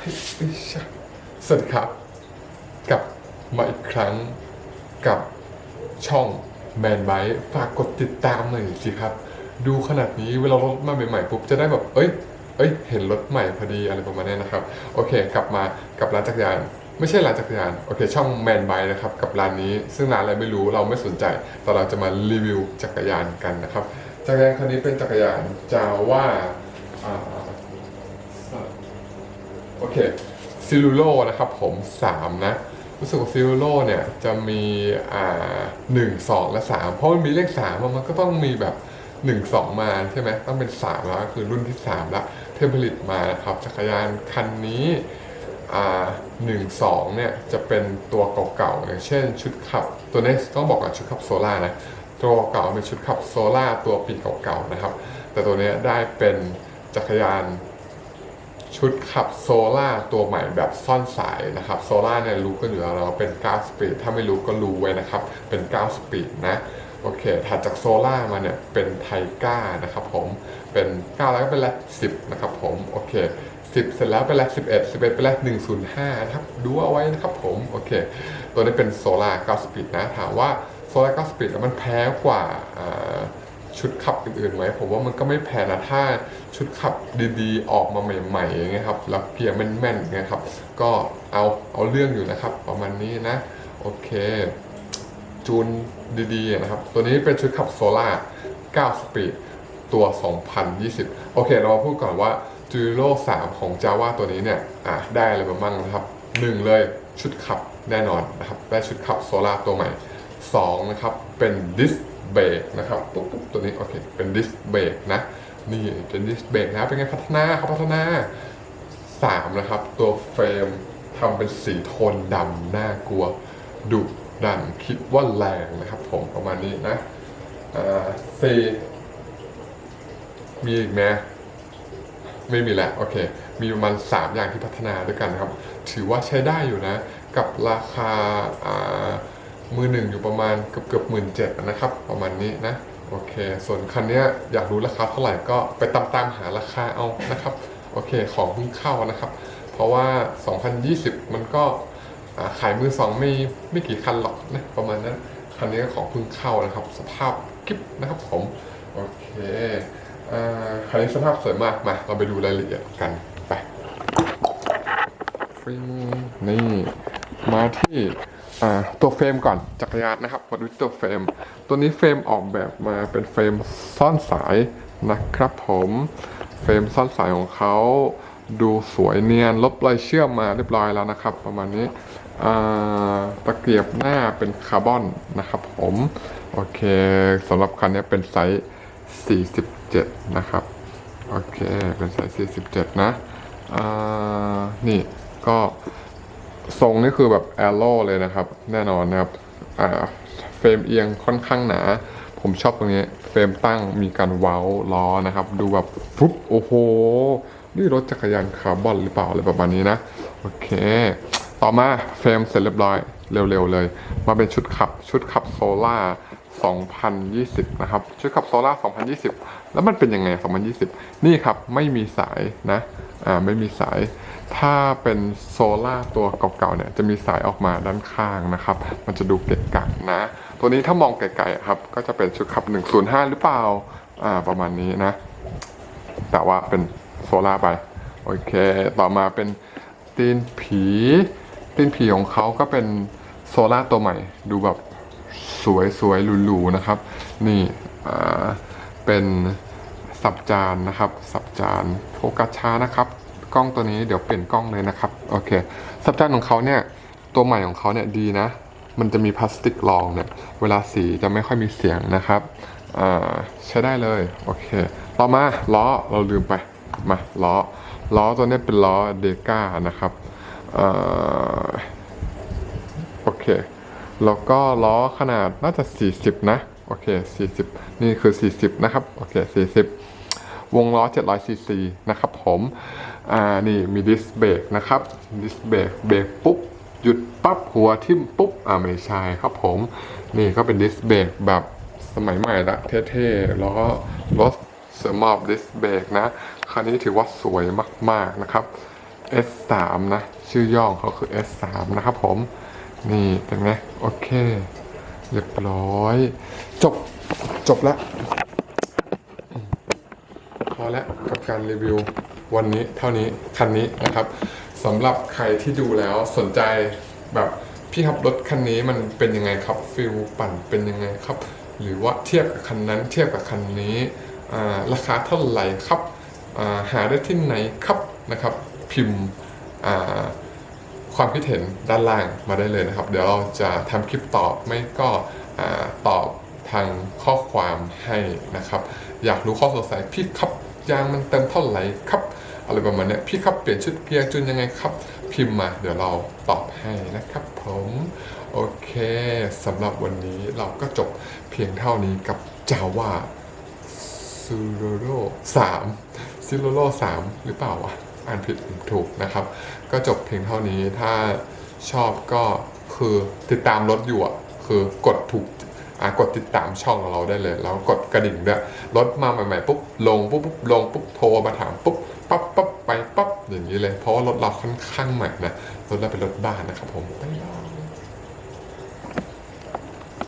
สวัสดีครับ กลับมาอีกครั้งกับช่องแมนไบฝากกดติดตามหน่อยสิครับ ดูขนาดนี้เวลารถมาใหม่ๆปุ๊บจะได้แบบเอ้ยเอ้ยเห็นรถใหม่พอดีอะไรประมาณนี้นะครับ โอเค กลับมากับร้านจักรยาน ไม่ใช่ร้านจักรยานโอเค ช่องแมนไบนะครับกับร้านนี้ซึ่งร้านอะไรไม่รู้เราไม่สนใจ แต่เราจะมารีวิวจักรยานกันนะครับ จักรยานคันนี้เป็นจักรยานจาว่าอ่า โอเคซิลูโลนะครับผม 3 นะ รู้สึกว่าซิลูโลเนี่ยจะมีอ่าหนึ่งสองและสามเพราะมันมีเลขสามอะมันก็ต้องมีแบบหนึ่งสองมาใช่ไหมต้องเป็นสามแล้วคือรุ่นที่สามละเทมผลิตมานะครับจักรยานคันนี้อ่าหนึ่งสองเนี่ยจะเป็นตัวเก่าๆอย่างเช่นชุดขับตัวนี้ต้องบอกว่าชุดขับโซล่านะตัวเก่าเป็นชุดขับโซล่าตัวปีเก่าๆนะครับ แต่ตัวเนี้ยได้เป็นจักรยาน ชุดขับโซล่าตัวใหม่แบบซ่อนสายนะครับโซล่าเนี่ยรู้กันอยู่แล้วนะว่าเป็น9สปีดถ้าไม่รู้ก็รู้ไว้นะครับ เป็น9สปีดนะโอเคถัดจากโซล่ามาเนี่ยเป็นไทก้านะครับผมเป็น 9 แล้วก็เป็นแลก10 นะครับผมโอเค 10 เสร็จแล้วเป็นแลก11 11 เป็นแลก105นะครับดูเอาไว้นะครับผมโอเค ตัวนี้เป็นโซล่า9สปีดนะถามว่าโซล่า9สปีดแล้วมันแพ้กว่าอ่า ชุดขับอื่นๆไหมผมว่ามันก็ไม่แพ้นะถ้าชุดขับดีๆ ออกมาใหม่ๆอย่างเงี้ยครับแล้วเกียร์แม่นๆอย่างเงี้ยครับ ก็เอาเอาเรื่องอยู่นะครับ ประมาณนี้นะ โอเค จูนดีๆนะครับ ตัวนี้เป็นชุดขับโซล่า9สปีดตัว 2020 โอเค เรามาพูดก่อนว่าจูโร่3ของ Java ตัวนี้เนี่ยอะได้อะไรมาบ้างนะครับ 1 เลยชุดขับแน่นอนนะครับ ได้ชุดขับโซล่าตัวใหม่ 2 นะครับ เป็นดิส เบรกนะครับปุ๊บปุ๊บตัวนี้โอเคเป็นดิสเบรกนะนี่เป็นดิสเบรกนะเป็นไงพัฒนาเขาพัฒนา3นะครับตัวเฟรมทำเป็นสีโทนดำน่ากลัวดุดันคิดว่าแรงนะครับผมประมาณนี้นะสี่มีอีกไหมไม่มีแล้วโอเค มีประมาณ 3 อย่างที่พัฒนาด้วยกันนะครับ ถือว่าใช้ได้อยู่นะ กับราคาา มือหนึ่งอยู่ประมาณเกือบเกือบหมื่นเจ็ดนะครับ ประมาณนี้นะโอเค ส่วนคันนี้อยากรู้ราคาเท่าไหร่ก็ไปตามตามหาราคาเอานะครับโอเคของเพิ่งเข้านะครับ เพราะว่า 2020 มันก็ขายมือสองไม่ไม่กี่คันหรอกนะประมาณนั้นคันนี้ก็ของเพิ่งเข้านะครับ สภาพกิ๊บนะครับผมโอเคอ่าคันนี้สภาพสวยมากมาเราไปดูรายละเอียดกันไปฟิงนี่ มาที่ตัวเฟรมก่อนจักรยานนะครับมาดูตัวเฟรม ตัวนี้เฟรมออกแบบมาเป็นเฟรมซ่อนสายนะครับผมเฟรมซ่อนสายของเขาดูสวยเนียนลบรอยเชื่อมมาเรียบร้อยแล้วนะครับ ประมาณนี้ตะเกียบหน้าเป็นคาร์บอนนะครับผมโอเคสำหรับคันนี้เป็นไซส์ 47 นะครับโอเคเป็นไซส์ 47 นะนี่ก็ ทรงนี่คือแบบแอโร่เลยนะครับ แน่นอนนะครับเฟรมเอียงค่อนข้างหนา ผมชอบตรงนี้เฟรมตั้งมีการเว้าล้อนะครับ ดูแบบปุ๊บโอ้โห นี่รถจักรยานคาร์บอนหรือเปล่าอะไรประมาณนี้นะ โอเค ต่อมาเฟรมเสร็จเรียบร้อยเร็วๆเลย มาเป็นชุดขับชุดขับโซล่า2020 นะครับ ชุดขับโซล่า2020 แล้วมันเป็นยังไง 2020 นี่ครับ ไม่มีสายนะ อ่า ไม่มีสาย ถ้าเป็นโซล่าตัวเก่าๆเนี่ยจะมีสายออกมาด้านข้างนะครับ มันจะดูเกะกะนะ ตัวนี้ถ้ามองไกลๆครับ ก็จะเป็นชุดขับ 105 หรือเปล่า อ่า ประมาณนี้นะ แต่ว่าเป็นโซล่าไป โอเค ต่อมาเป็นตีนผี ตีนผีของเขาก็เป็นโซล่าตัวใหม่ ดูแบบสวยสวยๆหรูๆนะครับ นี่อ่าเป็นสับจานนะครับ สับจานโฟกัสช้านะครับ กล้องตัวนี้เดี๋ยวเปลี่ยนกล้องเลยนะครับโอเคสับจานของเขาเนี่ยตัวใหม่ของเขาเนี่ยดีนะ มันจะมีพลาสติกรองเนี่ยเวลาสีจะไม่ค่อยมีเสียงนะครับใช้ได้เลยโอเค ต่อมาล้อเราลืมไปมาล้อล้อตัวนี้เป็นล้อเดก้านะครับอโอเคแล้วก็ล้อขนาดน่าจะ 40 นะโอเค 40 นี่คือ 40 นะครับโอเค 40 วงล้อ700ซีซีนะครับผม อ่านี่มีดิสเบรกนะครับดิสเบรกเบรกปุ๊บหยุดปั๊บหัวทิ่มปุ๊บอ่าไม่ใช่ครับผม นี่ก็เป็นดิสเบรกแบบสมัยใหม่ละเท่ๆแล้วก็รถเสมอบดิสเบรกนะ คันนี้ถือว่าสวยมากๆนะครับ S3 นะ ชื่อย่อของเขาคือ S3 นะครับผม นี่เป็นไงโอเค เรียบร้อย จบ จบแล้ว พอแล้วกับการรีวิว วันนี้เท่านี้คันนี้นะครับสำหรับใครที่ดูแล้วสนใจแบบพี่ครับรถคันนี้มันเป็นยังไงครับฟิลปั่นเป็นยังไงครับ หรือว่าเทียบกับคันนั้นเทียบกับคันนี้ราคาเท่าไหร่ครับาหาได้ที่ไหนครับนะครับ พิมพ์ความคิดเห็นด้านล่างมาได้เลยนะครับ เดี๋ยวเราจะทำคลิปตอบไม่ก็อตอบทางข้อความให้นะครับ อยากรู้ข้อสงสัยพี่ครับ ยางมันเต็มเท่าไหร่ครับอะไรประมาณนี้พี่ครับเปลี่ยนชุดเกียร์จุนยังไงครับ พิมพ์มาเดี๋ยวเราตอบให้นะครับผมโอเคสำหรับวันนี้เราก็จบเพียงเท่านี้กับ Java ซูโรโรสามซิโรโรสามหรือเปล่าวะอ่านผิดถูกนะครับ ก็จบเพียงเท่านี้ถ้าชอบก็คือติดตามรถอยู่อะคือกดถูก กดติดตามช่องของเราได้เลย แล้วกดกระดิ่งด้วยรถมาใหม่ๆปุ๊บลงปุ๊บปุ๊บลงปุ๊บโทรมาถามปุ๊บปั๊บปั๊บไปปั๊บอย่างนี้เลย เพราะว่ารถเราค่อนข้างใหม่นะรถเราเป็นรถบ้านนะครับผมไปแล้ว